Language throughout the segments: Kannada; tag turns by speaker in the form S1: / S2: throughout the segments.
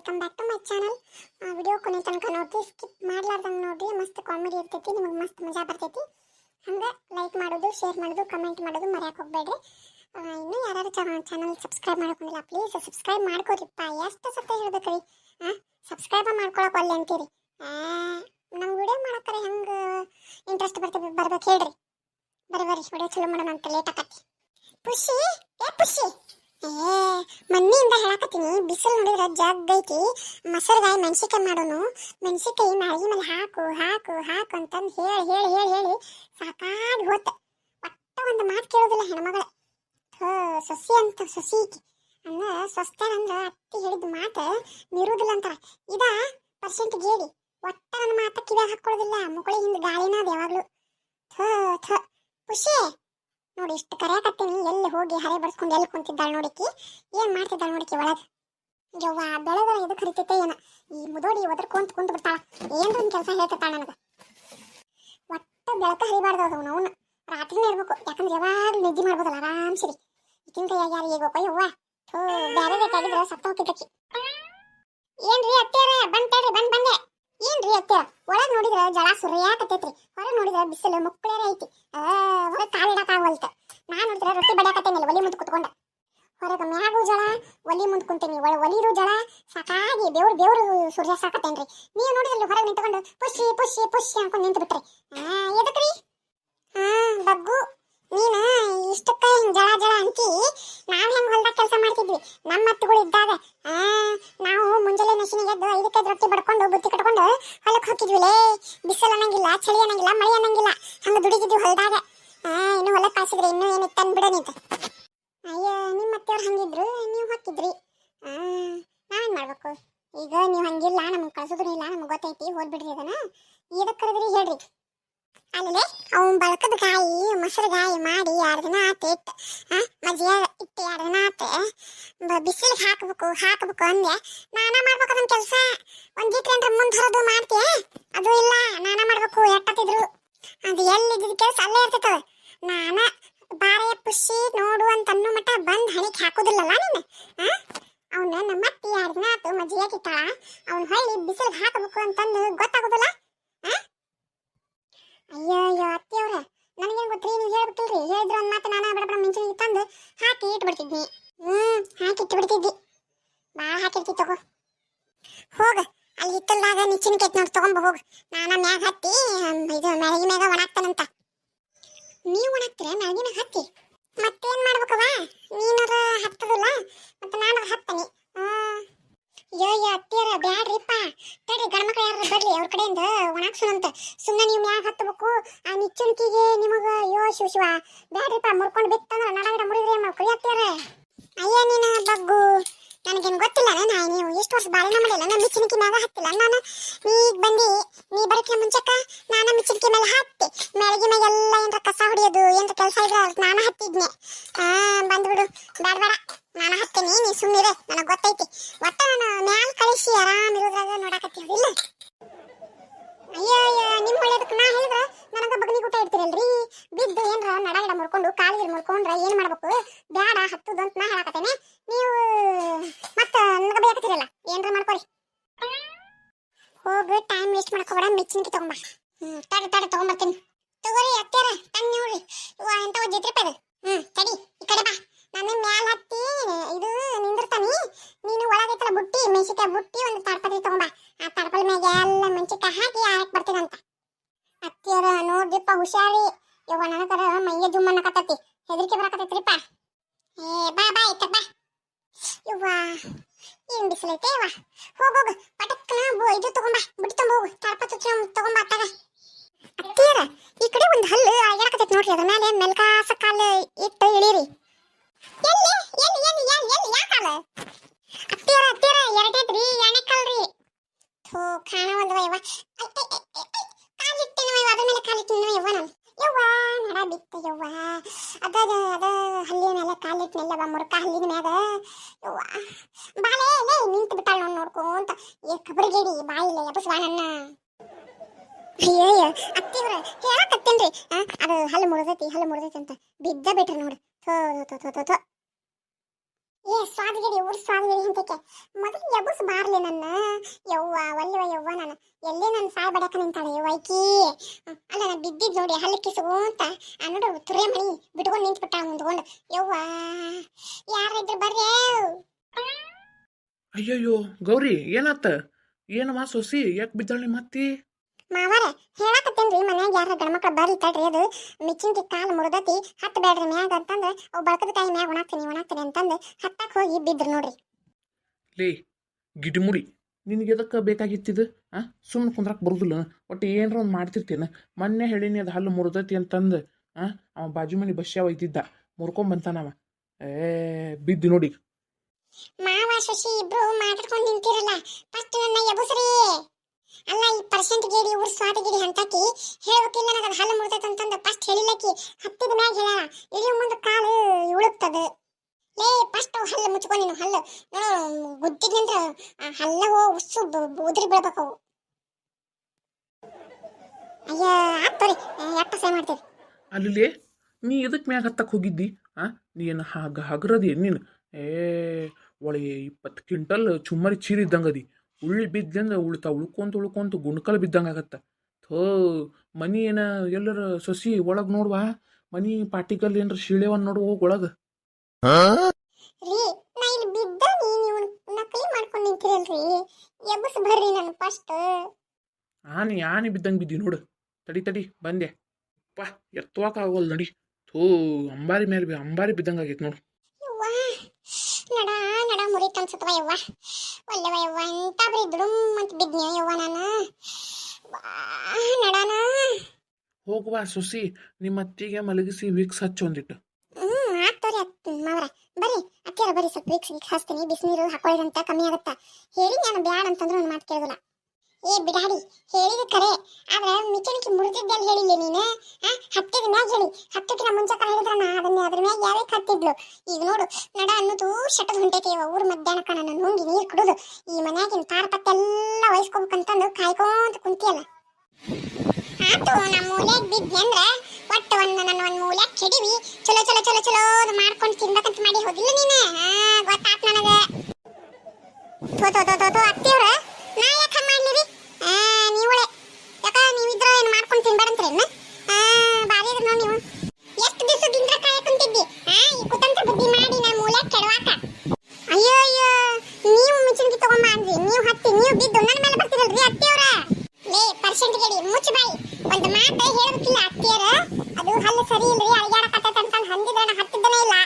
S1: Welcome back to my channel. Video ಕೊನೆ ತನಕ ನೋಡ್ರಿ ಸ್ಕಿಪ್ ಮಾಡ್ಲಾರ್ದಂಗೆ ನೋಡ್ರಿ. ಮಸ್ತ್ ಕಾಮಿಡಿ ಇರ್ತೈತಿ, ನಿಮಗೆ ಮಸ್ತ್ ಮಜಾ ಬರ್ತೈತಿ. ಹಂಗೆ ಲೈಕ್ ಮಾಡೋದು ಶೇರ್ ಮಾಡೋದು ಕಮೆಂಟ್ ಮಾಡೋದು ಮರ್ಯಾಕೆ ಹೋಗ್ಬೇಡ್ರಿ. ಇನ್ನೂ ಯಾರು ಚಾನಲ್ ಸಬ್ಸ್ಕ್ರೈಬ್ ಮಾಡ್ಕೊಂಡಿಲ್ಲ ಪ್ಲೀಸ್ ಸಬ್ಸ್ಕ್ರೈಬ್ ಮಾಡ್ಕೋರಿಪ್ಪ. ಎಷ್ಟು ಸತ್ತ ಹೇಳ್ಬೇಕ್ರಿ? ಹಾಂ ಸಬ್ಸ್ಕ್ರೈಬ್ ಮಾಡ್ಕೊಳಕ್ ಒಲ್ಲೆ ಅಂತೀರಿ? ನಮ್ಮ ವಿಡಿಯೋ ಮಾಡಕ್ರೆ ಹೆಂಗೆ ಇಂಟ್ರೆಸ್ಟ್ ಬರ್ತದೆ ಬರ್ಬೇಕು ಹೇಳ್ರಿ. ಬರ್ರಿ ಬರ್ರಿ ವಿಡಿಯೋ ಚಲೋ ಮಾಡೋಣ ಅಂತ ಲೇಟ್ ಆಕತಿ ಪುಷಿ, ಏ ಪುಷಿ. ಏ, ಮನ್ನಿಯಿಂದ ಹೇಳಕತ್ತೀನಿ, ಬಿಸಿಲು ನೋಡಿದ್ರೆ ಜಗ್ ಐತಿ. ಮೊಸರುಗಾಯಿ ಮೆಣಸಿಕಾಯಿ ಮಾಡೋನು. ಮೆಣಸಿಕಾಯಿ ಮ್ಯಾಗಿ ಮೇಲೆ ಹಾಕು ಹಾಕು ಹಾಕು ಅಂತಂದು ಹೇಳಿ ಹೇಳಿ ಹೇಳಿ ಹೇಳಿ ಸಾಕಾಗಿ ಹೋತ. ಒಟ್ಟ ಒಂದು ಮಾತು ಕೇಳೋದಿಲ್ಲ ಹೆಣ್ಮಗಳ. ಹೋ ಸಸಿ ಅಂತ, ಸಸಿ ಈಕಿ. ಅಂದ ಸ್ವಸ್ಥ ಅಂದ್ರ ಅತ್ತಿ ಹೇಳಿದ ಮಾತು ನಿರುವುದಿಲ್ಲ ಅಂತಾರ. ಇದ ಪರ್ಸೆಂಟ್ ಗೇಡಿ. ಒಟ್ಟ ನನ್ನ ಮಾತ ಕಿವ್ಯಾಗ ಹಾಕೊಳ್ಳೋದಿಲ್ಲ ಮುಕಳಿ ಹಿಂದೆ ಗಾಳಿನ ಯಾವಾಗಲೂ. ಥೋ ಥೋ. ಖುಷಿ. ನೋಡಿ, ಇಷ್ಟು ಕರೆಯಕತ್ತೀನಿ, ಎಲ್ಲಿ ಹೋಗಿ ಹರೆ ಬಡ್ಸ್ಕೊಂಡು ಎಲ್ಲಿ ಕುಂತಿದ್ದಾಳೆ ನೋಡಿಕಿ ಏನ್ ಮಾಡ್ತಿದ್ದಾಳೆ ನೋಡಿಕಿ ಒಳಗೆ. ಯವ್ವ ಬೆಳೆದ ಇದು ಕರಿತೈತೆ ಏನ. ಈ ಮುದೋಡಿ ಒದರ್ಕೊಂತ ಕುಂತ ಬಿಡ್ತಾಳ. ಏನ್ರ ಒಂದು ಕೆಲಸ ಹೇಳ್ತಿರ್ತಾಳ ನನಗೆ. ಒಟ್ಟ ಬೆಳಕ ಹರಿಬಾರ್ದು ಅದು ಅವನು ರಾತ್ರಿನೇ ಇರ್ಬೇಕು. ಯಾಕಂದ್ರೆ ಯಾವಾಗ ನಿದ್ದೆ ಮಾಡ್ಬೋದಲ್ಲ ಆರಾಮ್ ಸರಿ ಕೈಯಾಗ ಯಾರು ಈಗ ಯವ್ವ ಥೋ ಬೇರೆ ಬೇಕಾಗಿದ್ರೆ ಸತ್ತ ಹೋಗ್ತಿದ್ದಕ್ಕಿ ಏನ್ರಿ ಅತ್ತೇರ ಬಂದ್ ತಡ್ರಿ, ಬಂದ್ ಬಂದೆ. ಏನ್ರಿ ಅತ್ತೇರ ಒಳಗ್ ನೋಡಿದ್ರೆ ಜಳ ಸುರಿಯಾಕತ್ತೈತ್ರಿ. ಹೊರಗ್ ನೋಡಿದ್ರೆ ಬಿಸಿಲು ಮುಕ್ಕಳೇರೆ ಐತಿ. ಹೊರಗ್ ಕಾಲಿಡಕ್ ಆಗವಲ್ತ ನಾ ನೋಡಿದ್ರೆ ರೊಟ್ಟಿ ಬಡಿಯಾಕತ್ತೇನಿಲ್ಲ, ಒಲಿ ಮುಂದೆ ಕುತ್ಕೊಂಡ. ಹೊರಗೆ ಮ್ಯಾಗೂ ಜಳ, ಒಲಿ ಮುಂದೆ ಕುಂತೀನಿ, ಒಳ ಒಲಿರು ಜಳ, ಸಾಕಾಗಿ ದೇವ್ರ ಬೆವ್ರು ಸೂರ್ಯ ಸಾಕತ್ತೇನ್ರಿ. ನೀವು ನೋಡಿದ್ರಲ್ಲಿ ಹೊರಗೆ ನಿಂತ್ಕೊಂಡು ಪುಷಿ ಪುಷಿ ಪುಷಿ ಅನ್ಕೊಂಡು ನಿಂತು ಬಿಟ್ರಿ ಎದಕ್ರಿ? ಹಾ ಬಗ್ಗು, ನೀನು ಇಷ್ಟಕ್ಕೆ ಹಿಂಗೆ ಜಳ ಜಳ ಅಂತಿ ನಾವ್ ಹೆಂಗ್ ಹೊಲ್ದಾಗ ಕೆಲಸ ಮಾಡ್ತಿದ್ವಿ ನಮ್ಮ ಹತ್ತುಗಳು ಇದ್ದಾಗ ಆ ನಾವು ಮುಂಜಾನೆ ನಶಿನಿಗೆ ಎದ್ದು ಐದಕ್ಕೈದು ರೊಟ್ಟಿ ಬಡ್ಕೊಂಡು ಬುತ್ತಿ ಕಟ್ಕೊಂಡು ಹೊಲಕ್ಕೆ ಹೋಗಿದ್ವಿಲೇ ಬಿಸಿಲು ಅನ್ನಂಗಿಲ್ಲ ಚಳಿ ಅನ್ನಂಗಿಲ್ಲ ಮಳೆ ಅನ್ನಂಗಿಲ್ಲ ಹಂಗ ದುಡಿತಿದ್ವಿ ಹೊಲದಾಗ ಆ ಇನ್ನು ಹೊಲಕ್ಕೆ ಕಾಸಿದ್ರೆ ಇನ್ನೂ ಏನು ತಂದು ಬಿಡೋನಿತ್ತು ಅಯ್ಯ ನಿಮ್ಮ ಅತ್ತೆಯವ್ರು ಹಂಗಿದ್ರು ನೀವು ಹಾಕಿದ್ರಿ ಆ ನಾವೇನ್ ಮಾಡ್ಬೇಕು ಈಗ ನೀವು ಹಂಗಿಲ್ಲ, ನಮ್ಗೆ ಕಳ್ಸೋದು ಇಲ್ಲ, ನಮ್ಗೆ ಗೊತ್ತೈತಿ, ಹೋಗ್ಬಿಡ್ರಿ ಅದನ್ನ. ಇದಕ್ಕೆ ಕರೆದ್ರಿ ಹೇಳ್ರಿ. ಅಲ್ಲದೆ ಅವ್ನು ಬಳಕದ ಗಾಯಿ, ಮೊಸರು ಗಾಯಿ ಮಾಡಿ ಎರಡು ದಿನ ಆತ ಇಟ್ಟು ಮಜ್ಜಿಗೆ ಇಟ್ಟು ಎರಡು ದಿನ ಆತ ಬಿಸಿಲಿಗೆ ಹಾಕಬೇಕು ಹಾಕಬೇಕು ಅಂದೆ. ನಾನ ಮಾಡ್ಬೇಕು ಅದನ್ನ ಕೆಲಸ. ಒಂದ್ ಜೀಟ್ ಏನ್ರ ಮುಂದೆ ಹೊರದು ಮಾಡ್ತೀಯ? ಅದು ಇಲ್ಲ, ನಾನ ಮಾಡ್ಬೇಕು, ಎಟ್ಟತ್ತಿದ್ರು. ಅದು ಎಲ್ಲಿದ್ದ ಕೆಲಸ ಅಲ್ಲೇ ಇರ್ತೈತದ. ನಾನ ಬಾರೆ ಪುಷಿ ನೋಡು ಅಂತ ಅನ್ನೋ ಮಟ್ಟ ಬಂದ್ ಹಣಿಗೆ ಹಾಕೋದಿಲ್ಲಲ್ಲ ನೀನು ಅವನ ನಮ್ಮ ಅತ್ತಿ ಎರಡು ದಿನ ಆತು ಮಜ್ಜಿಗೆ ಅವನ್ ಹೊಳ್ಳಿ ಬಿಸಿಲಿಗೆ ಹಾಕಬೇಕು ಅಂತಂದು ಗೊತ್ತಾಗೋದಿಲ್ಲ. ಅಯ್ಯೋ ಅಯ್ಯೋ, ಅತ್ತಿಯವ್ರ, ನನಗೇನು ಗೊತ್ತ್ರಿ, ನೀವು ಹೇಳ್ಬಿಟ್ಟಿಲ್ರಿ. ಹೇಳಿದ್ರು ಒಂದು ಮಾತು ನಾನು ಬಡ ಬಡ ಮೆಣಸಿನ ತಂದು ಹಾಕಿ ಇಟ್ಬಿಡ್ತಿದ್ನಿ. ಹ್ಮ್, ಹಾಕಿ ಇಟ್ಬಿಡ್ತಿದ್ದಿ. ಭಾಳ ಹಾಕಿರ್ತಿ ತಗೋ. ಹೋಗ, ಅಲ್ಲಿ ಹಿತ್ತಲ್ದಾಗ ನಿಚ್ಚಿನ ಕೇಕ್ ನೋಡಿ ತಗೊಂಬ ಹೋಗ. ನಾನು ಮ್ಯಾಗ ಹತ್ತಿ ಇದು ಮ್ಯಾಗಿ ಮ್ಯಾಗ ನೀ ನೀವು ಒಣಾಗ್ತೀರ ಮ್ಯಾಗಿನ ಹತ್ತಿ? ಮತ್ತೇನ್ ಮಾಡ್ಬೇಕವ ನೀನರ ಹತ್ತದಿಲ್ಲ? ಮತ್ತೆ ನಾನು ಹತ್ತನಿ. ಅಯ್ಯೋ ಅತ್ತಿಯರ ಬ್ಯಾಡ್ರಿಪ್ಪ. ತಡ್ರಿ ಗಂಡ್ಮಕ್ಳು ಯಾರು ಬರ್ಲಿ ಅವ್ರ ಕಡೆಯಿಂದ ಒಣಾಕ್ಸೋಣಂತ ಸುಮ್ಮನೆ ನೀವು ಮ್ಯಾಗ ಹತ್ತಬೇಕು ಆ ನಿಚ್ಚುಣಿಕೆಗೆ ನಿಮಗ, ಅಯ್ಯೋ, ಶಿವ ಶಿವ. ಬ್ಯಾಡ್ರಿಪ್ಪ, ಮುರ್ಕೊಂಡು ಬಿತ್ತಂದ್ರ ನಡಗಿಡ ಮುರಿದ್ರಿ ಮಕ್ಕಳು ಅತ್ತಿಯರ ಅಯ್ಯ, ನೀನು ಬಗ್ಗು. ನನಗೇನು ಗೊತ್ತಿಲ್ಲ ನಾನು ನೀವು. ಎಷ್ಟು ವರ್ಷ ಬಾಳೆನ ಮಾಡಿಲ್ಲ ನಾನು ಮಿಚ್ಚಿನಿಕೆ ಮ್ಯಾಗ ಹತ್ತಿಲ್ಲ ನಾನು ನೀ ಈಗ ಬಂದು, ನೀ ಬರಕ್ಕೆ ಮುಂಚೆಕ ನಾನು ಮಿಚ್ಚಿನಿಕೆ ಮೇಲೆ ಹತ್ತಿ. ಮೆಳಗಿ ಮ್ಯಾಗ ಎಲ್ಲ ಏನ್ರ ಕೆಲಸ ಇದ್ರೆ ನಾನು ಹತ್ತಿದ್ನೆ. ಬಂದ್ಬಿಡು ಬೇಡ. ಬೇಡ ನಾನು ಹತ್ತೀನಿ. ನೀ ಸುಮ್ಮನಿರೆ ನನಗೆ ಗೊತ್ತೈತಿ. ಒಟ್ಟ ನಾನು ಮ್ಯಾಲ ಕಳಿಸಿ ಆರಾಮ್ ಇರೋದ್ರಾಗ ನೋಡಾಕತ್ತೀವಿ. ಇಲ್ಲ. ಅಯ್ಯೋ ನಿಮ್ ಒಳ್ಳೇದಕ್ಕೆ ನಾ ಹೇಳಿದ್ರ ನನಗ ಬಗನಿ ಊಟ ಇಡ್ತಿರಲ್ರಿ ಬಿದ್ದು ಏನ್ರ ನಡಗಡ ಮುರ್ಕೊಂಡು ಕಾಲಿಗೆ ಮುರ್ಕೊಂಡ್ರ ಏನ್ ಮಾಡ್ಬೇಕು? ಬ್ಯಾಡ, ಹತ್ತುದು ಅಂತ ನಾ ಹೇಳಕತ್ತೇನೆ. ನೀವು ಮತ್ತ ನನಗ ಬೇಕತ್ತಿರಲ್ಲ ಏನ್ರ ಮಾಡ್ಕೊರಿ. ಹೋಗು ಟೈಮ್ ವೇಸ್ಟ್ ಮಾಡ್ಕೋಬೇಡ ಮಿಚ್ಚಿನ್ಕಿ ತಗೊಂಬ ಹ್ಮ್, ತಡಿ, ತಡೆ ತಗೊಂಬರ್ತೀನಿ ತಗೋರಿ ಅತ್ತೆರ ತನ್ನ ನೋಡ್ರಿ. ಇವ ಎಂತ ಒಂದ್ ಜೈತ್ರಿ ರೂಪಾಯಿ ಹ್ಮ್, ತಡಿ, ಈ ಕಡೆ ಬಾ. ನಾನು ಮ್ಯಾಲ ಹತ್ತಿ, ಇದು ನಿಂದಿರ್ತಾನಿ. ನೀನು ಒಳಗೈತಲ್ಲ ಬುಟ್ಟಿ ಮೆಣಸಿಕಾಯಿ ಬುಟ್ಟಿ ಒಂದು ತಾಡ್ಪತ್ರಿ ತಗೊಂಬಾ. ಆ ತಡಪಲ್ ಮ್ಯಾಗ ಎಲ್ಲ ಮೆಣಸಿಕಾಯಿ ಹಾಕಿ ಆರಕ್ ಬರ್ತೀನಂತ. ಅತ್ತಿಯರ ನೋಡ್ರಿಪ್ಪ ಹುಷಾರಿ. ಯವ್ವ, ನನಗರ ಮೈಯ ಜುಮ್ ಅನ್ನಕತ್ತತಿ. ಹೆದರಿಕೆ ಬರಕತ್ತೈತ್ರಿಪ್ಪ. ಏ, ಬಾ ಬಾ ಇತ್ತ ಬಾ. ಯವ್ವ, ಏನ್ ಬಿಸಿಲೈತೆ ಯವ್ವ? ಹೋಗೋಗು ಪಟಕ್ಕನ ಇದು ತಗೊಂಬಾ. ಬುಟ್ಟಿ ತುಂಬ ಹೋಗು. ತಾಡ್ಪತ್ರಿ ತಗೊಂಬಾ ಅತ್ತಾಗ. ಅತ್ತಿಯರ, ಈ ಕಡೆ ಒಂದು ಹಲ್ಲು ಎಡಕತೈತಿ ನೋಡ್ರಿ, ಅದ್ರ ಮೇಲೆ ಮೆಲ್ಕಾಸ ಕಾಲು ಇಟ್ಟು ಇಳೀರಿ. ಎಲ್ಲಿ ಎಲ್ಲಿ ಎಲ್ಲಿ ಎಲ್ಲಿ ಎಲ್ಲಿ ಯಾಕಾಲ ಅತ್ತಿಯರ ಅತ್ತಿಯರ ಎರಡೈತ್ರಿ ಎಣ್ಣೆ ಕಲ್ರಿ. ಥೋ ಕಾಣವಲ್ವ ಯವ್ವ ಕಾಲಿಟ್ಟಿನ ಅದ್ರ ಮೇಲೆ ಕಾಲಿಟ್ಟಿನ ಯವ್ವ ನಾನು. ಯವ್ವ, ನಡ ಬಿತ್ತ ಯವ್ವ. ಅದ ಅದ ಅದ ಮೇಲೆ ಕಾಲಿಟ್ಟಿನಲ್ಲವ ಮುರುಕ ಹಲ್ಲಿನ ಮ್ಯಾಗ ಯವ್ವ. ಬಾಲೆ ನಿಂತು ಬಿಟ್ಟಾಳ ನೋಡ್ ನೋಡ್ಕೊಂತ. ಏ, ಕಬರಿಗೇಡಿ, ಬಾಯಿಲೆ ಎಬಸ್ವಾ ನನ್ನ. ಅಯ್ಯೋ ಅಯ್ಯೋ ಅತ್ತಿವ್ರ ಹೇಳಕತ್ತೇನ್ರಿ ಅದು ಹಲ್ಲು ಮುರಿದೈತಿ ಹಲ್ಲು ಮುರಿದೈತಿ ಅಂತ. ಬಿದ್ದ ಬಿಟ್ರಿ ನೋಡು. ಥೋ ಥೋ ಥೋ ಥೋ ಥೋ. ಏ, ಸ್ವಾದಗಿರಿ, ಊರ್ ಸ್ವಾದಗಿರಿ ಅಂತಕ್ಕೆ ಮೊದಲು ಎಬ್ಬಸ್ ಬಾರ್ಲಿ ನನ್ನ. ಯವ್ವ, ಒಲ್ಲೆವ ಯವ್ವ ನಾನು. ಎಲ್ಲಿ ನನ್ನ ಸಾಯ್ ಬಡಕ ನಿಂತಾಳೆ ವೈಕಿ ಅಲ್ಲ, ನಾನು ಬಿದ್ದಿದ್ದು ನೋಡಿ, ಹಲ್ಲು ಕಿಸ್ಕೊಂತ ಆ, ನೋಡು ತುರೆ ಮಣಿ ಬಿಟ್ಕೊಂಡು ನಿಂತ್ಬಿಟ್ಟ ಮುಂದ್ಕೊಂಡು. ಯವ್ವ ಯಾರಿದ್ರು ಬರ್ರಿ.
S2: ಅಯ್ಯಯ್ಯೋ, ಗೌರಿ, ಏನಾತ? ಏನಮ್ಮ ಸೊಸಿ, ಯಾಕೆ ಬಿದ್ದಾಳಿ ಮತ್ತಿ
S1: ಮಾವಾರ ಹೇಳಕತ್ತೇನ್ರಿ ಮನ್ಯಾಗ ಯಾರ ಗಣಮಕ್ಳು ಬರ್ಲಿ ತಡ್ರಿ ಅದು? ಮಿಚ್ಚಿಂಕಿ ಕಾಲು ಮುರಿದತಿ ಹತ್ತು ಬೇಡ್ರಿ ಮ್ಯಾಗ ಅಂತಂದ್ರೆ ಅವು ಬಳಕದ ಕಾಯಿ ಮ್ಯಾಗ ಒಣಾಕ್ತೀನಿ ಒಣಾಕ್ತೀನಿ ಅಂತಂದು ಹತ್ತಕ್ಕೆ ಹೋಗಿ ಬಿದ್ರು ನೋಡ್ರಿ.
S2: ಲೇ ಗಿಡಮುಡಿ ನಿನಗೆ ಎದಕ್ಕೆ ಬೇಕಾಗಿತ್ತಿದು ಹಾಂ ಸುಮ್ಮನೆ ಕುಂದ್ರಕ್ಕೆ ಬರುದಿಲ್ಲ. ಒಟ್ಟು ಏನರ ಒಂದು ಮಾಡ್ತಿರ್ತೇನೆ. ಮೊನ್ನೆ ಹೇಳಿನಿ ಅದು ಹಲ್ಲು ಮುರಿದತಿ ಅಂತಂದು. ಹಾಂ ಅವ ಬಾಜು ಮನೆ ಬಸ್ಯಾವ ಇದ್ದಿದ್ದ? ಮುರ್ಕೊಂಬಂತಾನವ ಏ ಬಿದ್ದು ನೋಡಿ.
S1: ಮಾವ ಶಶಿ ಇಬ್ರು ಮಾತಾಡ್ಕೊಂಡು ನಿಂತಿರಲ್ಲ. ಫಸ್ಟ್ ನನ್ನ ಎಬಸ್ರಿ. ಅಲ್ಲ, ಈ ಪರ್ಸೆಂಟ್ ಗೇಡಿ ಊರ್ ಸ್ವಾದಗಿರಿ ಅಂತಾಕಿ ಹೇಳ್ಬೇಕಿಲ್ಲ ನನಗೆ ಹಲ್ಲು ಅಂತಂದು ಫಸ್ಟ್ ಹೇಳಿಲ್ಲಕಿ, ಹತ್ತಿದ ಮ್ಯಾಗ ಹೇಳ ಇಳಿ ಮುಂದೆ ಕಾಲು ಉಳುಕ್ತದ ಲೇ ಫಸ್ಟ್ ಹಲ್ಲು ಮುಚ್ಕೊ ನೀನು, ಹಲ್ಲು. ನೋಡು ಗುದ್ದಿದ್ನಂದ್ರ ಆ ಹಲ್ಲವೋ ಉಸ್ಸು ಉದುರಿ ಬೀಳ್ಬೇಕು ಅವು. ಅಯ್ಯ ಆಗ್ತವ್ರಿ ಯಾಕೆ ಸೇ ಮಾಡ್ತೀರಿ?
S2: ಅಲ್ಲಿ ನೀ ಇದಕ್ಕೆ ಮ್ಯಾಗ ಹತ್ತಕ್ಕೆ ಹೋಗಿದ್ದಿ? ಆ, ನೀ ಏನು ಹಾಗ ಹಗರದಿ ನೀನು? ಏ, ಒಳಗೆ ಇಪ್ಪತ್ತು ಕ್ವಿಂಟಲ್ ಚುಮ್ಮರಿ ಚೀರಿ ಉಳ್ಳಿ ಬಿದ್ದಂದ್ರೆ ಉಳ್ತಾ ಉಳ್ಕೊಂತ ಉಳ್ಕೊಂತ ಗುಣಕಲ್ ಬಿದ್ದಂಗೆ ಆಗತ್ತೆ. ಥೋ ಮನಿ ಏನ ಎಲ್ಲರ ಸೊಸಿ ಒಳಗೆ ನೋಡುವ ಮನಿ ಪಾಟಿಕಲ್ ಏನ್ರ ಶಿಳೆವನ್ ನೋಡು ಹೋಗಿ ಒಳಗೆ.
S1: ರೀ ನಾ ಇಲ್ಲಿ ಬಿದ್ದ ನೀವು ನಕಲಿ ಮಾಡ್ಕೊಂಡು ನಿಂತಿರಲ್ರಿ ಎಬ್ಬಸ್ ಬರ್ರಿ ನಾನು ಫಸ್ಟ್
S2: ಆನೆ ಆನೆ ಬಿದ್ದಂಗೆ ಬಿದ್ದಿ ನೋಡು. ತಡಿ ತಡಿ ಬಂದೆ. ಪಾ ಎತ್ತವಾಕ ಆಗೋಲ್ ನಡಿ. ಥೋ ಅಂಬಾರಿ ಮೇಲೆ ಬಿ ಅಂಬಾರಿ ಬಿದ್ದಂಗೆ ಆಗೈತೆ ನಡ.
S1: ಅನ್ಸತ್ವ ಯವ್ವ ಒಲ್ಲೆವ ಯವ್ವ ಎಂತ ಬರೀ ದುಡುಮ್ ಅಂತ ಬಿದ್ನಿ ಯವ್ವ ನಾನು? ನಡಾನ?
S2: ಹೋಗುವ ಸುಸಿ ನಿಮ್ಮ ಅತ್ತಿಗೆ ಮಲಗಿಸಿ ವಿಕ್ಸ್ ಹಚ್ಚು ಒಂದಿಟ್ಟು
S1: ಹ್ಮ್ ಆಗ್ತವ್ರಿ ಅತ್ ಮಾವ್ರ. ಬರ್ರಿ ಅತ್ತಿಯರ ಬರ್ರಿ ಸ್ವಲ್ಪ ವಿಕ್ಸ್ ವಿಕ್ಸ್ ಹಚ್ತೀನಿ ಬಿಸಿನೀರು ಹಾಕೊಳ್ಳಿರಂತ ಕಮ್ಮಿ ಆಗುತ್ತಾ. ಹೇಳಿ ನಾನು ಬ್ಯಾಡ ಅಂತಂದ್ರೆ ಒಂದು ಮಾತು ಕೇಳೋದಿಲ್ಲ. ಏ ಬಿಡಾಡಿ, ಹೇಳಿದ ಕರೆ. ಆದ್ರೆ ಮಿಚಣಿಕೆ ಮುರಿದಿದ್ದೆಲ್ಲ ಹೇಳಿಲ್ಲ ನೀನು? ಆ, ಹತ್ತಿದ ಮ್ಯಾಗ ಹೇಳಿ. ಹತ್ತಕ್ಕಿನ ಮುಂಚೆ ಹೇಳಿದ್ರ ನಾ ಅದನ್ನ ಅದ್ರ ಮ್ಯಾಗ ಯಾವೇ ಹತ್ತಿದ್ಲು ಈಗ ನೋಡು, ನಡ ಅನ್ನೋದು ಶಟದ ಹೊಂಟೈತಿ ಇವ ಊರ್ ಮಧ್ಯಾಹ್ನಕ್ಕ ನಾನು ನುಂಗಿ ನೀರು ಕುಡುದು. ಈ ಮನ್ಯಾಗಿನ ತಾರಪತ್ತೆಲ್ಲ ವಹಿಸ್ಕೋಬೇಕಂತಂದು ಕಾಯ್ಕೊಂತ ಕುಂತಿಯಲ್ಲ. ಆತು, ನಮ್ಮ ಮೂಲ್ಯಾಗ ಬಿದ್ದಿ ಅಂದ್ರೆ ಒಟ್ಟು ಒಂದು ನನ್ನ ಒಂದು ಮೂಲೆ ಕೆಡಿವಿ. ಚಲೋ ಚಲೋ ಚಲೋ ಚಲೋ ಮಾಡ್ಕೊಂಡು ತಿನ್ಬೇಕಂತ ಮಾಡಿ ಹೋಗಿಲ್ಲ ನೀನು? ಗೊತ್ತಾತ್ ನನಗೆ. ಥೋ ಥೋ ಥೋ ಥೋ ಥೋ ಅತ್ತಿಯವ್ರ ನಾ ಯಾಕೆ ಹಂಗೆ ಮಾಡ್ಲಿರಿ ಆ ನೀವಳೆ ಯಾಕ ನೀವಿದ್ರ ಏನು ಮಾಡ್ಕೊಂಡು ತಿನ್ಬೇಡಂತ್ರೇನ ಆ ಬಾರಿ ಇದ್ರಿ ನೋಡಿ ನೀವು ಎಷ್ಟು ದಿವಸದಿಂದ ಕಾಯ ಕುಂತಿದ್ದಿ ಆ ಈ ಕುತಂತ್ರ ಬುದ್ಧಿ ಮಾಡಿ ನನ್ನ ಮೂಲ್ಯಾಗ ಕೆಡವಾಕ ಅಯ್ಯೋ ಅಯ್ಯೋ ನೀವು ಮಿಚಿನ್ಗಿ ತಗೊಂಬ ಅಂದ್ರಿ ನೀವು ಬಿದ್ದು ನನ್ನ ಮೇಲೆ ಬರ್ತಿರಲ್ರಿ ಅತ್ತಿಯವ್ರ? ಲೇ ಪರ್ಸೆಂಟ್ ಗೆಡಿ, ಮುಚ್ಚ ಬಾಯಿ. ಒಂದು ಮಾತು ಹೇಳಬೇಕಿಲ್ಲ ಅತ್ತಿಯರ. ಅದು ಹಲ್ಲು ಸರಿ ಇಲ್ರಿ ಅಳಿಗಾಡಕತ್ತೈತೆ ಅಂತ ಹಂದಿದ್ರೆ ನಾ ಹತ್ತಿದ್ದನೇ ಇಲ್ಲ.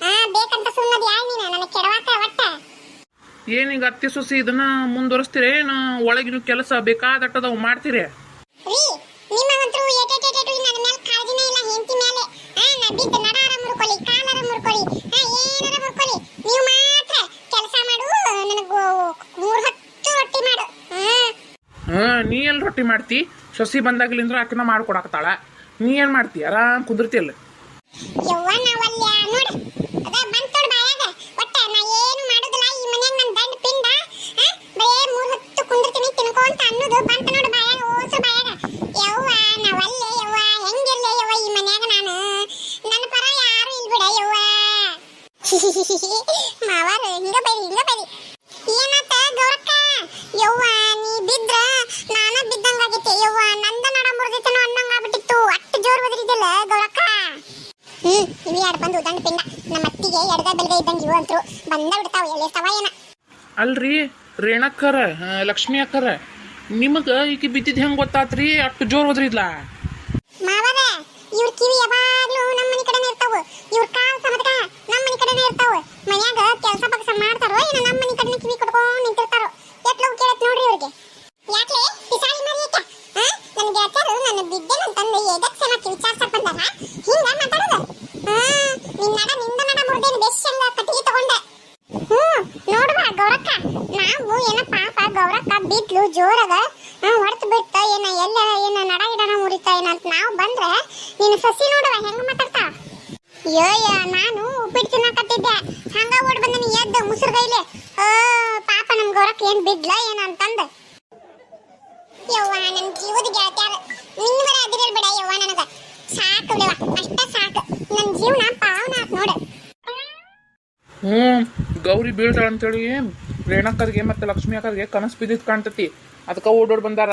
S1: ಆ, ಬೇಕಂತ ಸುಮ್ಮನೆ ಯಾರು ನೀನು ನನಗೆ ಕೆಡವಾಕ ಒಟ್ಟ.
S2: ಏನೀಗ ಅತ್ತಿ ಸುಸಿ, ಇದನ್ನ ಮುಂದುವರಿಸ್ತೀರೇನು? ಒಳಗಿನ ಕೆಲಸ ಬೇಕಾದಟ್ಟದವು ಮಾಡ್ತೀರಿ
S1: ರೀ ನಿಮ್ಮವಂತರೂ ಏಟೇಟೇಟೇಟು ನನ್ನ ಮೇಲೆ ಕಾಳಜಿನೇ ಇಲ್ಲ ಹೆಂಡತಿ ಮೇಲೆ ಆ ನಾ ಬಿದ್ದು ನಡಾರ ಮುರ್ಕೊಳ್ಳಿ ಕಾಲರ ಮುರ್ಕೊಳ್ಳಿ ಆ ಏನಾರ ಮುರ್ಕೊಳ್ಳಿ ನೀವು ಮಾತ್ರ ಕೆಲಸ ಮಾಡು ನನಗೆ ಮೂರು ಹೊತ್ತು ರೊಟ್ಟಿ ಮಾಡು ಹಾ
S2: ಹಾ ನೀ ಎಲ್ಲಿ ಮಾಡ್ತಿ ಸೊಸಿ ಬಂದಾಗ್ಲಿಂದ್ರ ಆಕಿನ ಮಾಡ್ಕೊಡಕತ್ತಾಳ. ನೀ ಏನು ಮಾಡ್ತಿ? ಆರಾಮ್ ಕುಂದಿರ್ತಿಯಲ್ಲ
S1: ಯವ್ವ ನಾವಲ್ಲ ನೋಡು ಅದ ಬಂತೋಡ್ ಬಾಯಾಗ ಒಟ್ಟ ನಾ ಏನು ಮಾಡುದಿಲ್ಲ ಈ ಮನ್ಯಾಗ ನನ್ ದಂಡ ಪಿಂಡ ಆ, ಬರೇ ಮೂರ್ ಹೊತ್ತು ಕುಂದಿರ್ತೀನಿ ತಿನ್ಕೊಂತ ಅನ್ನೋದು ಬಂತ ನೋಡು ಬಾಯಾಗ ಓಸು ಬಾಯಾಗ ಯವ್ವ ನಾವಲ್ಲೇ ಯವ್ವ ಹೆಂಗಿರ್ಲೆ ಯವ್ವ ಈ ಮನ್ಯಾಗ ನಾನು ನನ್ನ ಪರ ಯಾರು ಇಲ್ ಬಿಡ ಯವ್ವ ಮಾವಾರ ಹಿಂಗ ಬೈರಿ ಹಿಂಗ ಬೈರಿ ಏನಾತ ಗೌರಕ್ಕ ಯವ್ವ ನೀ ಬಿದ್ರ ನಾನ ಬಿದ್ದಂಗಾಗೈತೆ ಯವ್ವ ನಂದ ನಡ ಮುರಿದಿತ್ತನೋ ಅನ್ನಂಗಾಗ್ಬಿಟ್ಟಿತ್ತು. ಅಷ್ಟು ಜೋರ್ ಗೌರಕ್ಕ. ಹ್ಮ್ ಇವು ಎರಡು ಬಂದು ದಂಡ ಪಿಂಡ? ನಮ್ಮ ಅತ್ತಿಗೆ ಎಡದ ಬೆಲ್ಗ ಇದ್ದಂಗೆ ಇವು ಅಂತರು. ಬಂದ ಬಿಡ್ತಾವ ಎಳೆತಾವ ಏನ
S2: ಅಲ್ರಿ ರೇಣಕ್ಕರ ಲಕ್ಷ್ಮಿ ಅಕ್ಕರ. ನಿಮಗೆ ಈಕಿ ಬಿದ್ದಿದ್ ಹೆಂಗ್ ಗೊತ್ತಾತ್ರಿ? ಅಷ್ಟು ಜೋರ್ ಹೋದ್ರಿದ್ಲ
S1: ಮಾವರ ಇವ್ರ ಕಿವಿ ಯಾವಾಗ್ಲೂ ನಮ್ಮ ಮನೆ ಕಡೆನೇ ಇರ್ತಾವ ಇವ್ರ ಕಾಲ್ ಸಮತಕ ನಮ್ಮ ಮನೆ ಕಡೆನೇ ಇರ್ತಾವ ಮನ್ಯಾಗ ಕೆಲಸ ಪಕ್ಷ ಮಾಡ್ತಾರೋ ಏನ ನಮ್ಮ ಮನೆ ಕಡೆನೇ ಕಿವಿ ಕೊಟ್ಕೊಂಡು ನಿಂತಿರ್ತಾರೋ ಎಟ್ಲೋಗ್ ಕೇಳತ್ ನೋಡ್ರಿ ಇವ್ರಿಗೆ ಯಾಕ್ಲೆ ಪಿಸಾಳಿ ಮರಿ ಏಕ ಆ ನನ್ನ ಗೆಳತಿಯರು ನನ್ನ ಬಿದ್ದೆನಂತಂದು ಎದಕ್ ಸಮಕ್ಕೆ ವಿಚಾರ್ಸಕ್ ಬಂದಾರ ಹಿಂಗ ಮಾತಾಡೋದು ಆ ನಿನ್ನ ನಡ ನಿಂದ ನಡ ಮುರ್ದೇನು ಬೆಸ್ಸಂಗ ಕಟ್ಟಿಗೆ ತಗೊಂಡೆ ಹ್ಮ್ ನೋಡುವ ಗೌರಕ್ಕ ನಾವು ಏನ ಪಾಪ ಗೌರಕ್ಕ ಬಿದ್ಲು ಜೋರಾಗ ಹೊರತು ಬಿಡ್ತ ಏನ, ಎಲ್ಲ ಏನ ನಡ ಗಿಡನ ಮುರಿತಾ ಏನ ಅಂತ ನಾವು ಬಂದ್ರೆ, ನೀನು ಸಸಿ ನೋಡುವ, ಹೆಂಗ್ ಮಾತಾಡ್ತಾ? ಯೋಯ ನಾನು ಉಪ್ಪಿಟ್ಟು ತಿನ್ನಕತ್ತಿದ್ದೆ ಹಂಗ ಓಡ್ ಬಂದ ನೀ, ಎದ್ದು ಆ ಪಾಪ, ನಮ್ ಗೌರಕ್ ಏನ್ ಬಿದ್ಲ, ಏನ ಅಂತಂದ. ಯವ್ವ, ನನ್ ಜೀವದ ಗೆಳತ್ಯಾರ ನಿನ್ನವರ ಅದಿರಲ್ ಬಿಡ ಯವ್ವ, ನನಗ. ಸಾಕು ಬಿಡವ ಅಷ್ಟ ಸಾಕು. ನನ್ ಜೀವನ ಪಾವನ ನೋಡು.
S2: ಹ್ಮ್ ಗೌರಿ ಬೀಳ್ತಾಳ ಅಂತೇಳಿ ರೇಣಕ್ಕರಿಗೆ ಮತ್ತೆ ಲಕ್ಷ್ಮಿ ಅಕ್ಕರಿಗೆ ಕನಸು ಬಿದ್ದಿದ್ದು ಕಾಣ್ತತಿ. ಅದಕ್ಕೆ ಓಡೋಡ್ ಬಂದಾರ.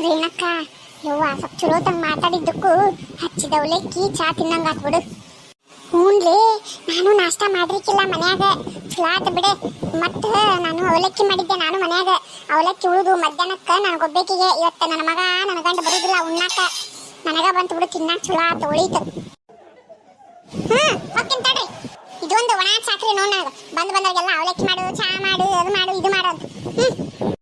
S1: ರೇಣಕ್ಕ ಯವ್ವ, ಸ್ವಲ್ಪ ಚಲೋತಂಗ್ ಮಾತಾಡಿದ್ದಕ್ಕೂ ಹಚ್ಚಿದ ಅವಲಕ್ಕಿ ಚಾ ತಿನ್ನಂಗ ಆತ್ಬಿಡು ಮನ್ಯಾಗ ಚಲೋ ಬಿಡೆ. ಮತ್ತೆ ನಾನು ಅವಲಕ್ಕಿ ಮಾಡಿದ್ದೆ, ನಾನು ಮನ್ಯಾಗ ಅವಲಕ್ಕಿ ಉಳಿದು ಮಧ್ಯಾಹ್ನಕ್ಕೆ ನನಗೆ ಗೊಬ್ಬೇಕಿಗೆ ಇವತ್ತು ನನ್ನ ಮಗ, ನನ್ನ ಗಂಡ ಬರೋದಿಲ್ಲ ಉಣ್ಣಾಕ. ನನಗ ಬಂತು ಬಿಡು, ತಿನ್ನಾಕ ಚಲೋ ಆತ, ಉಳಿತು. ಹ್ಞೂ ಹೋಗ್ತೀನಿ ತಡ್ರಿ. ಇದೊಂದು ಒಣ ಸಾಕ್ರಿ ನೋಡ್ ನನಗೆ. ಬಂದು ಬಂದಾಗೆಲ್ಲ ಅವಲಕ್ಕಿ ಮಾಡು ಚಾ ಮಾಡು, ಅದು ಮಾಡು, ಇದು ಮಾಡು ಅಂತ. ಹ್ಮ್.